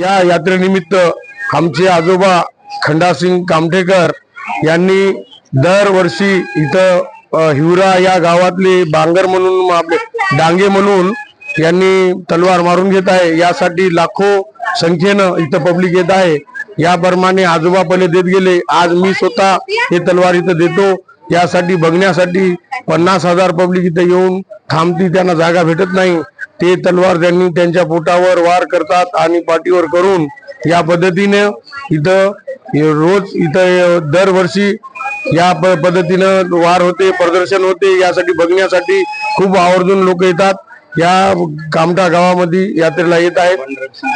या यात्रेनिमित्त आमचे आजोबा खंडासिंग कामठेकर यांनी दरवर्षी इथं हिवरा या गावातले बांगर म्हणून आपले डांगे म्हणून यांनी तलवार मारून घेत आहे. यासाठी लाखो संख्येनं इथं पब्लिक येत आहे. याप्रमाणे आजोबा पहिले देत गेले. आज मी स्वतः हे तलवार इथं देतो. यासाठी बघण्यासाठी पन्नास हजार पब्लिक इथं येऊन थांबती. त्यांना जागा भेटत नाही. ते तलवार त्यांनी त्यांच्या पोटावर वार करतात आणि पाठीवर करून या पद्धतीने इथं रोज इथं दरवर्षी या प- पद्धतीनं वार होते प्रदर्शन होते. यासाठी बघण्यासाठी खूप आवर्जून लोक येतात. या कामठा गावामध्ये यात्रेला येत आहेत.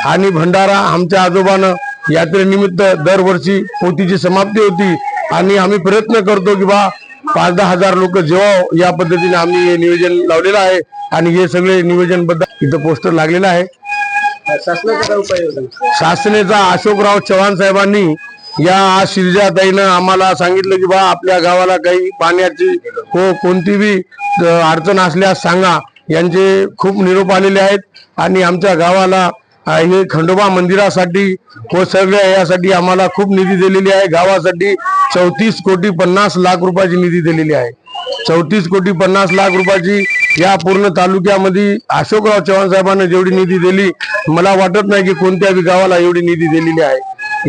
आणि भंडारा आमच्या आजोबानं यात्रेनिमित्त दरवर्षी पोतीची समाप्ती होती. आणि आम्ही प्रयत्न करतो की बा पाच दहा हजार लोक जेव्हा या पद्धतीने आम्ही हे नियोजन लावलेलं आहे आणि हे सगळे नियोजनबद्दल इथं पोस्टर लागलेलं आहे. शासनाचा अशोकराव चव्हाण साहेबांनी या आज शिरजाताईनं आम्हाला सांगितलं की बा आपल्या गावाला काही पाण्याची हो कोणती बी अ, अडचण असल्यास सांगा. यांचे खूप निरोप आलेले आहेत आणि आमच्या गावाला हे खंडोबा मंदिरासाठी व सगळ्या यासाठी आम्हाला खूप निधी दिलेली आहे. गावासाठी चौतीस कोटी पन्नास लाख रुपयाची निधी दिलेली आहे. चौतीस कोटी पन्नास लाख रुपयाची या पूर्ण तालुक्यामध्ये अशोकराव चव्हाण साहेबांना जेवढी निधी दिली मला वाटत नाही की कोणत्याही गावाला एवढी निधी दिलेली आहे.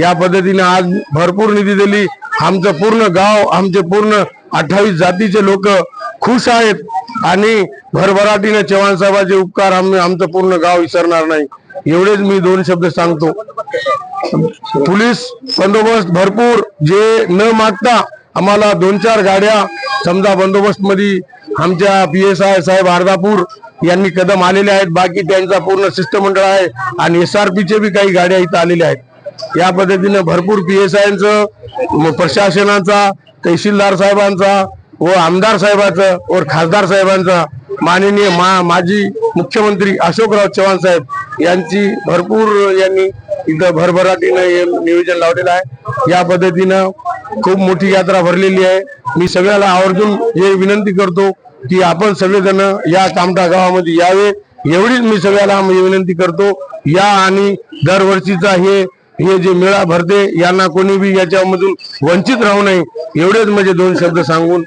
या पद्धतीने आज भरपूर निधी दिली. आमचं पूर्ण गाव आमचे पूर्ण अठ्ठावीस जातीचे लोक खुश आहेत आणि भरभराटीने चव्हाण साहेबांचे उपकार आम्ही आमचं पूर्ण गाव विसरणार नाही. एवढेच मी दोन शब्द सांगतो. पोलीस बंदोबस्त भरपूर. जे न मागता आम्हाला दोन चार गाड्या समजा बंदोबस्त मध्ये आमच्या पी एस आय साहेब अर्धापूर यांनी कदम आलेले आहेत. बाकी त्यांचा पूर्ण शिष्टमंडळ आहे आणि एस आर पीचे बी काही गाड्या इथं आलेल्या आहेत. या पद्धतीने भरपूर पी एस आयचं प्रशासनाचा तहसीलदार साहेबांचा व आमदार साहेबाचं व खासदार साहेबांचा माननीय मा माजी मुख्यमंत्री अशोकराव चव्हाण साहेब यांची भरपूर यांनी इथं भरभराटीनं हे नियोजन लावलेलं आहे. या पद्धतीनं खूप मोठी यात्रा भरलेली आहे. मी सगळ्याला आवर्जून हे विनंती करतो की आपण सगळेजण या कामठा गावामध्ये यावे एवढीच मी सगळ्याला विनंती करतो. या आणि दरवर्षीचा हे हे जे मेळा भरते यांना कोणी बी याच्यामधून वंचित राहू नये एवढेच म्हणजे दोन शब्द सांगून.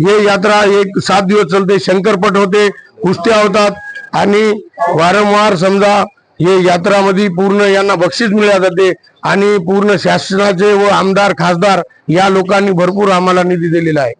हे यात्रा एक सात दिवस चालते शंकरपट होते कुस्त्या होतात आणि वारंवार समजा हे यात्रामध्ये पूर्ण यांना बक्षीस मिळल्या जाते आणि पूर्ण शासनाचे व आमदार खासदार या लोकांनी भरपूर आम्हाला निधी दिलेला आहे.